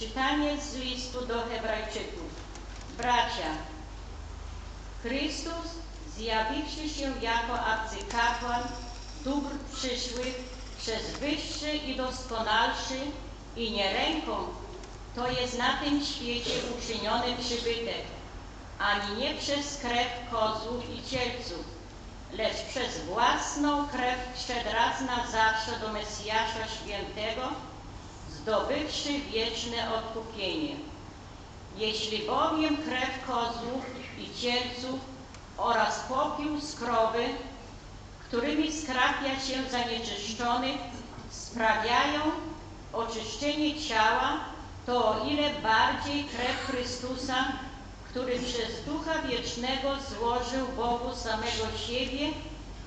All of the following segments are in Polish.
Czytanie z listu do Hebrajczyków. Bracia, Chrystus, zjawiwszy się jako arcykapłan dóbr przyszłych przez wyższy i doskonalszy i nie ręką, to jest na tym świecie uczyniony przybytek, ani nie przez krew kozłów i cielców, lecz przez własną krew wszedł raz na zawsze do Mesjasza Świętego, zdobywszy wieczne odkupienie. Jeśli bowiem krew kozłów i cielców oraz popiół z krowy, którymi skrapia się zanieczyszczonych, sprawiają oczyszczenie ciała, to o ile bardziej krew Chrystusa, który przez Ducha Wiecznego złożył Bogu samego siebie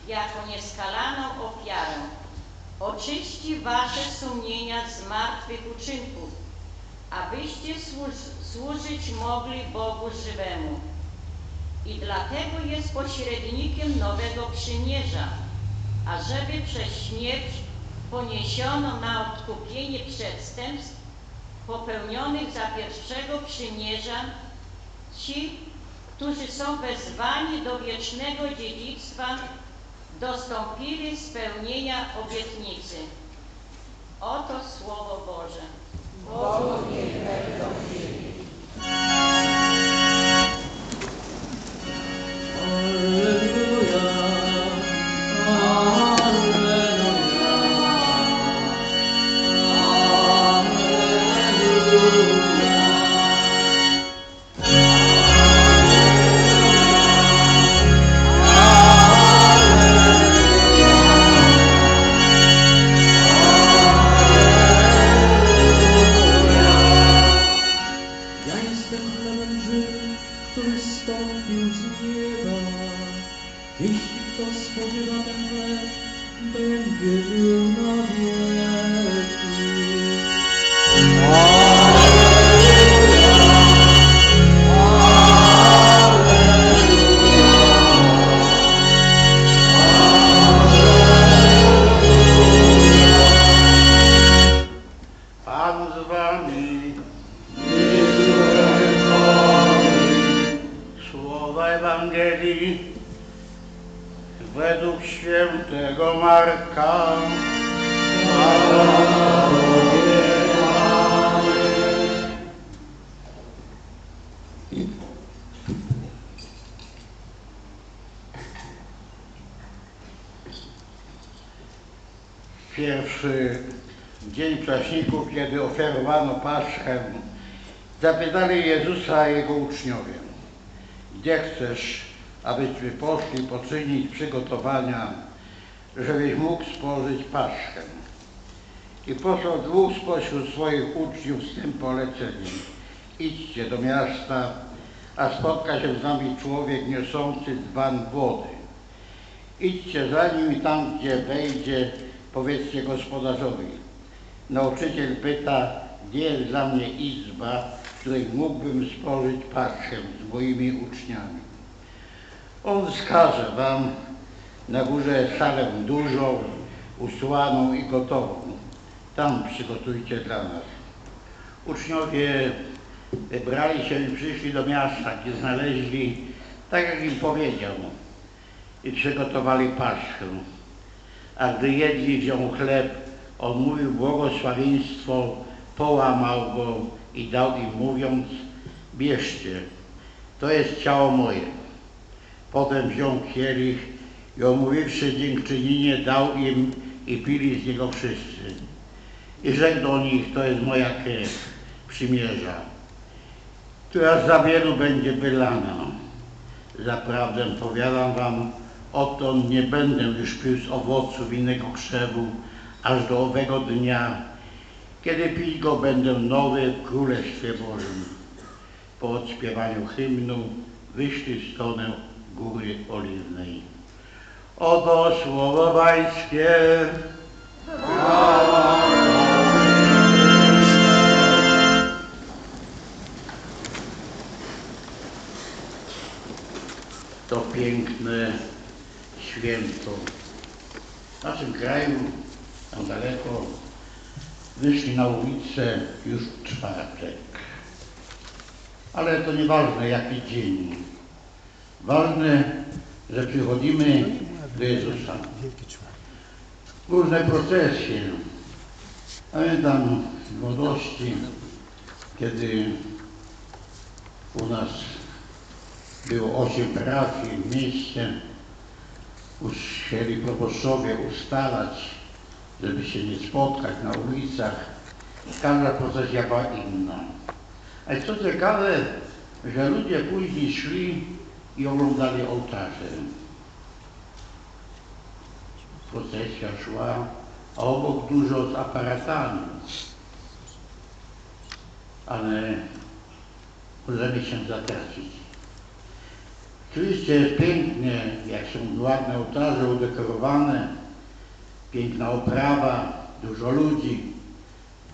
jako nieskalaną ofiarę, oczyści wasze sumienia z martwych uczynków, abyście służ- służyć mogli Bogu żywemu. I dlatego jest pośrednikiem nowego przymierza, ażeby przez śmierć poniesiono na odkupienie przestępstw popełnionych za pierwszego przymierza ci, którzy są wezwani do wiecznego dziedzictwa, dostąpili spełnienia obietnicy. Oto Słowo Boże. Ja ofiarowano Paschę, zapytali Jezusa Jego uczniowie, gdzie chcesz, abyśmy poszli poczynić przygotowania, żebyś mógł spożyć Paschę. I posłał dwóch spośród swoich uczniów z tym poleceniem. Idźcie do miasta, a spotka się z nami człowiek niosący dzban wody. Idźcie za nim i tam, gdzie wejdzie, powiedzcie gospodarzowi. Nauczyciel pyta, gdzie jest dla mnie izba, w której mógłbym spożyć paschę z moimi uczniami. On wskaże wam na górze salę dużą, usłaną i gotową. Tam przygotujcie dla nas. Uczniowie wybrali się i przyszli do miasta, gdzie znaleźli, tak jak im powiedział, i przygotowali paschę. A gdy jedli, wziął chleb, odmówił błogosławieństwo, połamał go i dał im mówiąc, bierzcie, to jest ciało moje. Potem wziął kielich i omówiwszy dziękczynienie, dał im i pili z niego wszyscy. I rzekł do nich, to jest moja krew przymierza, która za wielu będzie wylana. Zaprawdę powiadam wam, odtąd nie będę już pił z owoców innego krzewu, aż do owego dnia, kiedy pić go będę nowy w Królestwie Bożym. Po odśpiewaniu hymnu wyszli w stronę Góry Oliwnej. Oto słowo Pańskie. To piękne święto. W naszym kraju, tam daleko, wyszli na ulicę już w czwartek. Ale to nieważne jaki dzień. Ważne, że przychodzimy do Jezusa. Różne procesje. Pamiętam z młodości, kiedy u nas było osiem parafii w mieście, już chcieli proboszczowie ustalać, żeby się nie spotkać na ulicach. Każda procesja była inna. Ale co ciekawe, że ludzie później szli i oglądali ołtarze. Procesja szła, a obok dużo z aparatami. Ale możemy się zatracić. Oczywiście jest pięknie, jak są ładne ołtarze udekorowane, piękna oprawa, dużo ludzi,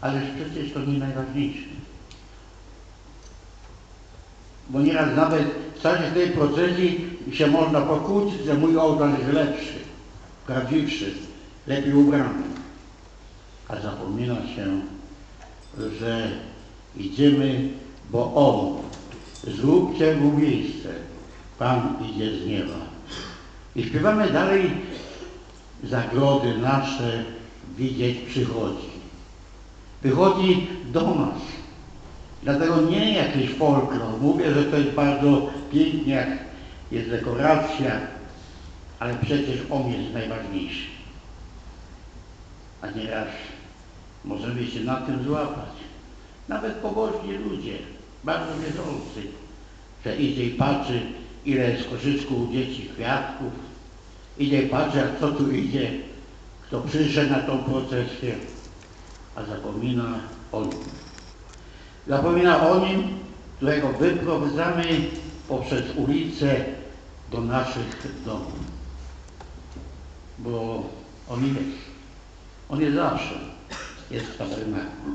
ale przecież to nie najważniejsze. Bo nieraz nawet w czasie tej procesji się można pokłócić, że mój ołtarz jest lepszy, prawdziwszy, lepiej ubrany. A zapomina się, że idziemy, bo On. Zróbcie mu miejsce. Pan idzie z nieba. I śpiewamy dalej, zagrody nasze widzieć przychodzi. Wychodzi do nas. Dlatego nie jakiś folklor. Mówię, że to jest bardzo pięknie, jak jest dekoracja, ale przecież on jest najważniejszy. A nieraz możemy się na tym złapać. Nawet pobożni ludzie, bardzo wierzący, że idzie i patrzy, ile jest w koszyczku u dzieci kwiatków, i patrzy, a co tu idzie, kto przyszedł na tą procesję, a zapomina o nim. Zapomina o nim, którego wyprowadzamy poprzez ulicę do naszych domów. Bo on jest. On jest zawsze. Jest w tabernaku.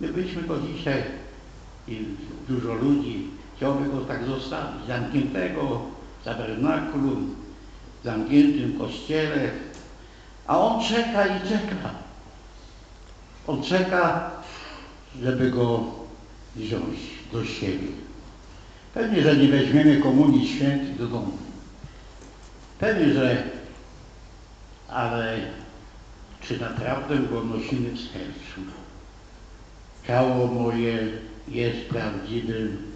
My byliśmy go dzisiaj i dużo ludzi chciałby go tak zostawić, zamkniętego tabernakulum, w zamkniętym kościele, a on czeka i czeka. On czeka, żeby go wziąć do siebie. Pewnie, że nie weźmiemy komunii świętej do domu. Pewnie, że ale czy naprawdę go nosimy w sercu? Ciało moje jest prawdziwym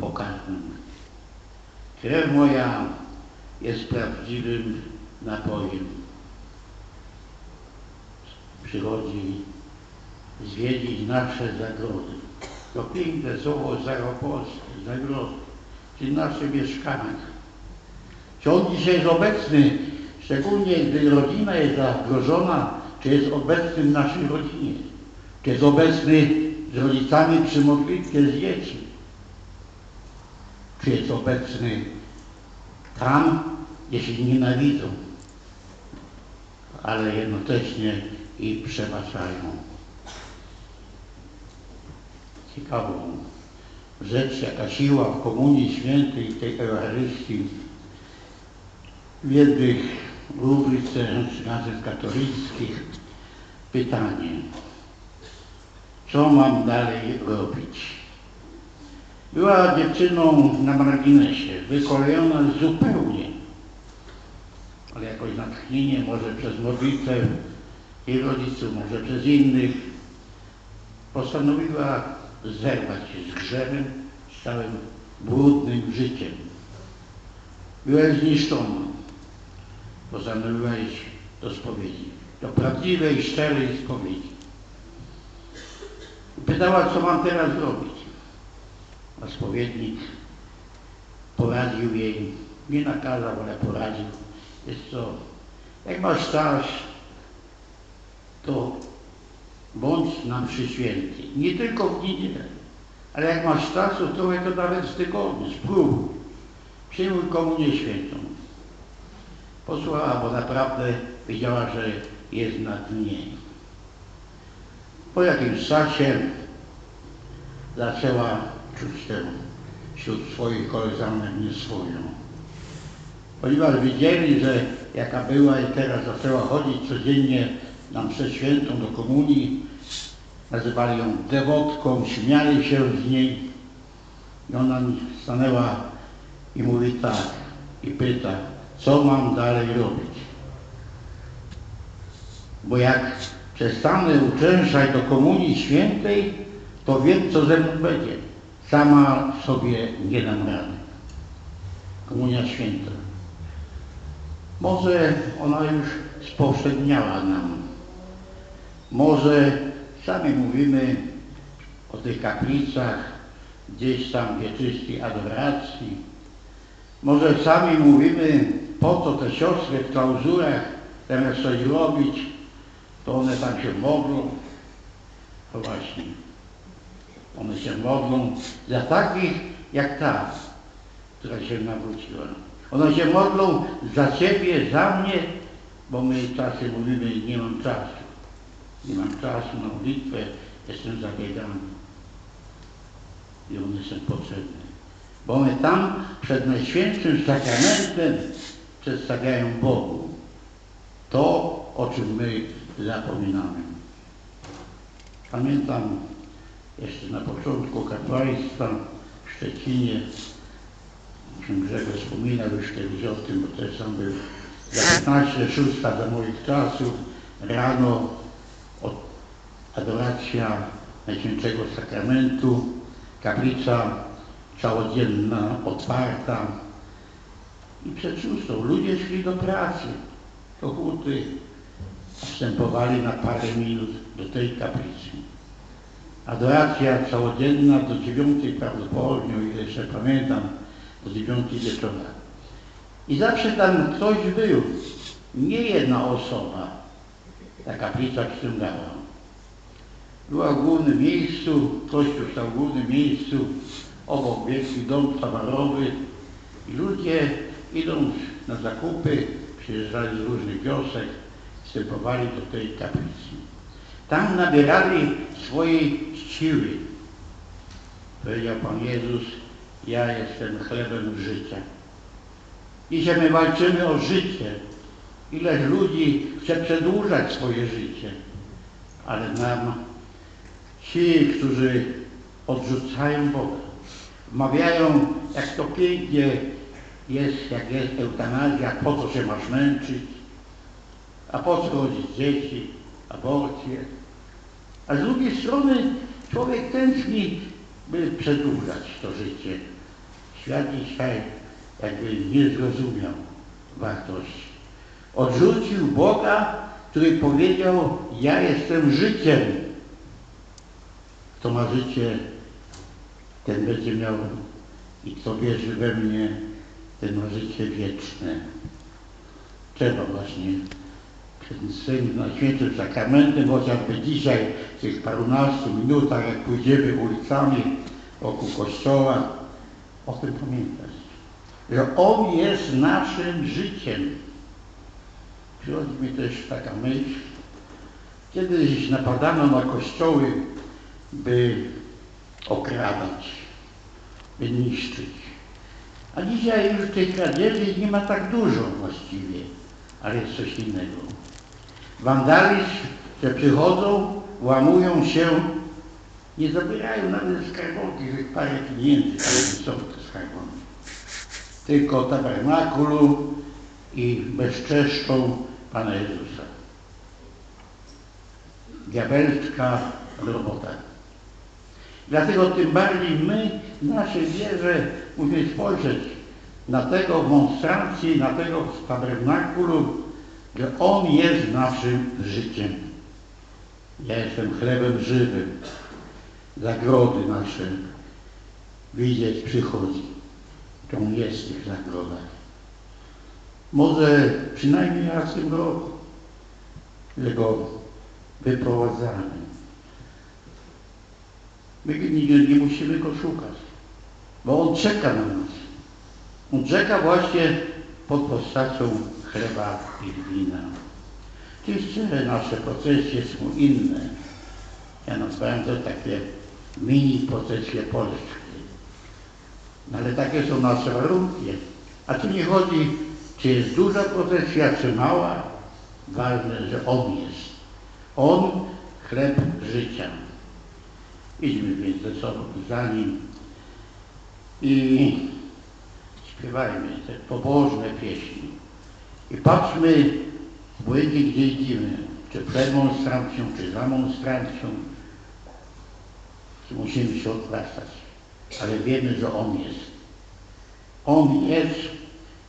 pokarmem. Krew moja jest prawdziwym napojem. Przychodzi zwiedzić nasze zagrody. To piękne słowo staropolskie, zagrody, czyli nasze mieszkania. Czy on dzisiaj jest obecny, szczególnie gdy rodzina jest zagrożona, czy jest obecny w naszej rodzinie? Czy jest obecny z rodzicami przy modlitwie z dziećmi? Czy jest obecny tam, się nienawidzą, ale jednocześnie i przebaczają? Ciekawą rzecz, jaka siła w Komunii Świętej, tej Eucharystii, w jednych rubryce gazet katolickich pytanie, co mam dalej robić? Była dziewczyną na marginesie, wykolejona zupełnie, ale jakoś natchnienie, może przez modlitwę jej rodziców, może przez innych, postanowiła zerwać się z grzechem, z całym brudnym życiem. Była zniszczona. Postanowiła iść do spowiedzi, do prawdziwej, szczerej spowiedzi. Pytała, co mam teraz robić. A spowiednik poradził jej, nie nakazał, ale poradził. Jest co, jak masz czas, to bądź na mszy świętej. Nie tylko w niedzielę, ale jak masz czas, to trochę to nawet w tygodniu, spróbuj. Przyjmuj komunię świętą. Posłuchała, bo naprawdę wiedziała, że jest na dnie. Po jakimś czasie zaczęła tę wśród swoich koleżanek nie swoją. Ponieważ widzieli, że jaka była i teraz zaczęła chodzić codziennie na mszę świętą do komunii, nazywali ją dewotką, śmiali się z niej. I ona stanęła i mówi tak, i pyta, co mam dalej robić? Bo jak przestanę uczęszczać do komunii świętej, to wiem, co ze mną będzie. Sama sobie nie dam rady. Komunia święta. Może ona już spowszedniała nam. Może sami mówimy o tych kaplicach, gdzieś tam wieczystej adoracji. Może sami mówimy, po co te siostry w klauzurach zamiast coś robić, to one tam się modlą. To właśnie. One się modlą za takich jak ta, która się nawróciła. One się modlą za siebie, za mnie, bo my czasem mówimy, nie mam czasu. Nie mam czasu na modlitwę, jestem zabiegany. I one są potrzebne. Bo one tam przed Najświętszym Sakramentem przedstawiają Bogu to, o czym my zapominamy. Pamiętam jeszcze na początku kapłaństwa w Szczecinie, Grzegorz wspominał już kiedyś o tym, bo też sam był za 15, 6 za moich czasów, rano adoracja Najświętszego Sakramentu, kaplica całodzienna, otwarta. I przed szóstą ludzie szli do pracy, do huty, wstępowali na parę minut do tej kaplicy. Adoracja całodzienna do dziewiątej prawdopodobnie, o ile jeszcze pamiętam, do dziewiątej wieczora. I zawsze tam ktoś był, nie jedna osoba, ta kaplica ściągała. Była w głównym miejscu, kościół stał w głównym miejscu, obok wielki dom towarowy i ludzie idąc na zakupy, przyjeżdżali z różnych wiosek, wstępowali do tej kaplicy. Tam nabierali swojej siły. Powiedział Pan Jezus, ja jestem chlebem życia. Dzisiaj my walczymy o życie. Ileż ludzi chce przedłużać swoje życie, ale nam ci, którzy odrzucają Boga, wmawiają, jak to pięknie jest, jak jest eutanazja, po co się masz męczyć, a po co rodzić dzieci, aborcje. A z drugiej strony człowiek tęskni, by przedłużać to życie. Świat dzisiaj jakby nie zrozumiał wartości. Odrzucił Boga, który powiedział, ja jestem życiem. Kto ma życie, ten będzie miał i kto wierzy we mnie, ten ma życie wieczne. Trzeba właśnie przed swym Najświętszym Sakramentem, chociażby dzisiaj w tych parunastu minutach, jak pójdziemy ulicami wokół kościoła, o tym pamiętać. Że On jest naszym życiem. Przychodzi mi też taka myśl, kiedyś napadano na kościoły, by okradać, by niszczyć. A dzisiaj już tej kradzieży nie ma tak dużo właściwie, ale jest coś innego. Wandalizm, że przychodzą, łamują się, nie zabierają nawet skarbonki, że parę pieniędzy, ale nie są te skarbonki. Tylko tabernakulu i bezczeszczą Pana Jezusa. Diabelska robota. Dlatego tym bardziej my w naszej wierze musimy spojrzeć na tego w monstrancji, na tego w tabernakulu, że On jest naszym życiem. Ja jestem chlebem żywym. Zagrody nasze widzieć przychodzi. To On jest w tych zagrodach. Może przynajmniej raz w roku, że Go wyprowadzamy. My nie, nie musimy Go szukać, bo On czeka na nas. On czeka właśnie pod postacią chleba i wina. Oczywiście nasze procesje są inne. Ja nazwałem to takie mini procesje polskie. No ale takie są nasze warunki. A tu nie chodzi, czy jest duża procesja, czy mała. Ważne, że On jest. On chleb życia. Idźmy więc ze sobą za Nim i śpiewajmy te pobożne pieśni. I patrzmy błędnie, gdzie idziemy, czy przed monstrancją, czy za monstrancją, musimy się odwracać, ale wiemy, że On jest. On jest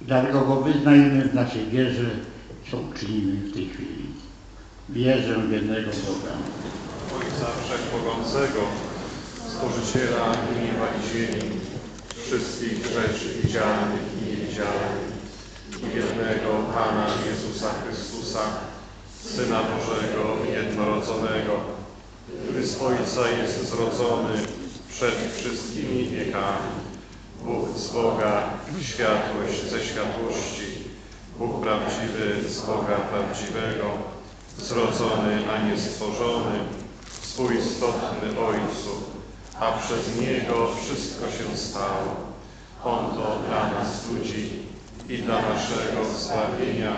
i dlatego Go wyznajemy w naszej wierze, co czynimy w tej chwili. Wierzę w jednego Boga. Ojca Wszechmogącego, Stworzyciela nieba i ziemi, wszystkich rzeczy widzialnych i niewidzialnych, jednego Pana Jezusa Chrystusa, Syna Bożego jednorodzonego, który z Ojca jest zrodzony przed wszystkimi wiekami. Bóg z Boga, światłość ze światłości, Bóg prawdziwy z Boga prawdziwego, zrodzony, a nie stworzony, współistotny Ojcu, a przez Niego wszystko się stało. On to dla nas ludzi i dla naszego zbawienia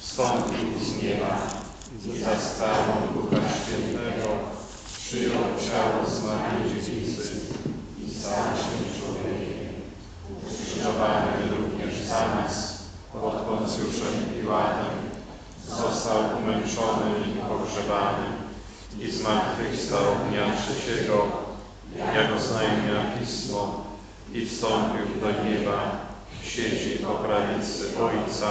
wstąpił z nieba i za sprawą Ducha Świętego przyjął ciało z Maryi Dziewicy i stał się człowiekiem. Ukrzyżowany również za nas pod Poncjuszem Piłatem, został umęczony i pogrzebany i zmartwychwstał dnia trzeciego, jak oznajmia Pismo, i wstąpił do nieba, siedzi po prawicy Ojca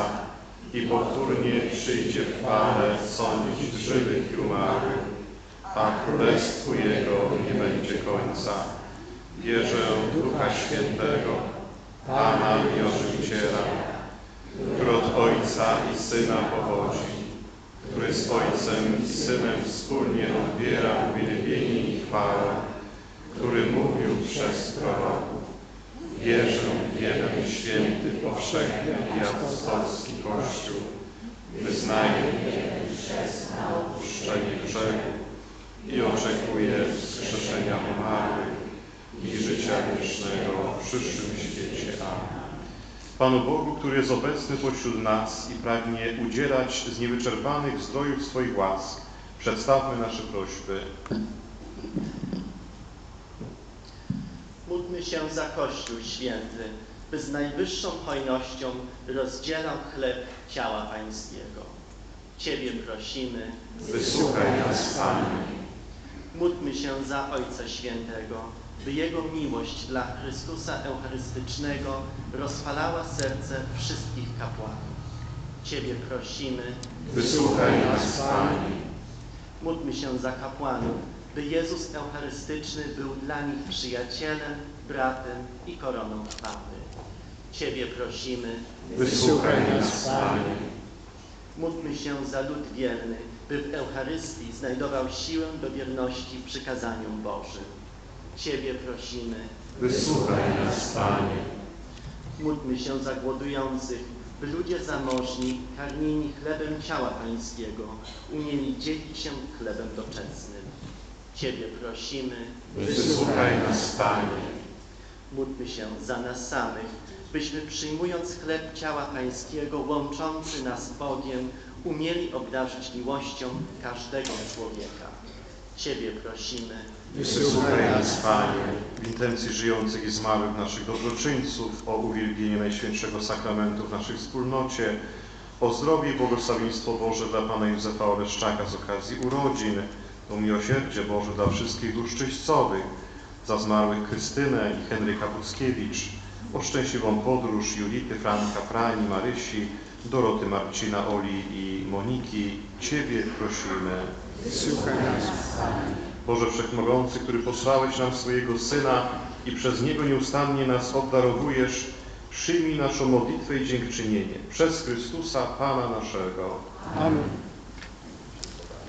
i powtórnie przyjdzie w chwale sądzić żywych i umarłych, a królestwu Jego nie będzie końca. Wierzę w Ducha Świętego, Pana i Ożywiciela, który od Ojca i Syna pochodzi, który z Ojcem i Synem wspólnie odbiera uwielbienie i chwałę, który mówił przez proroków. Wierzę w jeden święty, powszechny i apostolski Kościół. Wyznaję na odpuszczenie grzechów i oczekuję wskrzeszenia umarłych i życia wiecznego w przyszłym świecie. Amen. Panu Bogu, który jest obecny pośród nas i pragnie udzielać z niewyczerpanych zdrojów swoich łask, przedstawmy nasze prośby. Módlmy się za Kościół Święty, by z najwyższą hojnością rozdzielał chleb ciała Pańskiego. Ciebie prosimy. Wysłuchaj nas, Panie. Módlmy się za Ojca Świętego, by Jego miłość dla Chrystusa Eucharystycznego rozpalała serce wszystkich kapłanów. Ciebie prosimy. Wysłuchaj nas, Panie. Módlmy się za kapłanów, by Jezus Eucharystyczny był dla nich przyjacielem, bratem i koroną chwały. Ciebie prosimy. Wysłuchaj nas, Panie. Módlmy się za lud wierny, by w Eucharystii znajdował siłę do wierności przykazaniom Bożym. Ciebie prosimy. Wysłuchaj nas, Panie. Módlmy się za głodujących, by ludzie zamożni, karmieni chlebem ciała Pańskiego, umieli dzielić się chlebem doczesnym. Ciebie prosimy. Wysłuchaj nas, Panie. Módlmy się za nas samych, byśmy przyjmując chleb ciała Pańskiego, łączący nas z Bogiem, umieli obdarzyć miłością każdego człowieka. Ciebie prosimy. Wysłuchaj nas, Panie, w intencji żyjących i zmarłych naszych dobroczyńców, o uwielbienie Najświętszego Sakramentu w naszej wspólnocie, o zdrowie i błogosławieństwo Boże dla Pana Józefa Oleszczaka z okazji urodzin, o miłosierdzie Boże dla wszystkich dusz czyścowych, za zmarłych Krystynę i Henryka Buckiewicz, o szczęśliwą podróż Julity, Franka, Prani, Marysi, Doroty, Marcina, Oli i Moniki. Ciebie prosimy. Boże Wszechmogący, który posłałeś nam swojego Syna i przez Niego nieustannie nas obdarowujesz, przyjmij naszą modlitwę i dziękczynienie przez Chrystusa Pana naszego. Amen.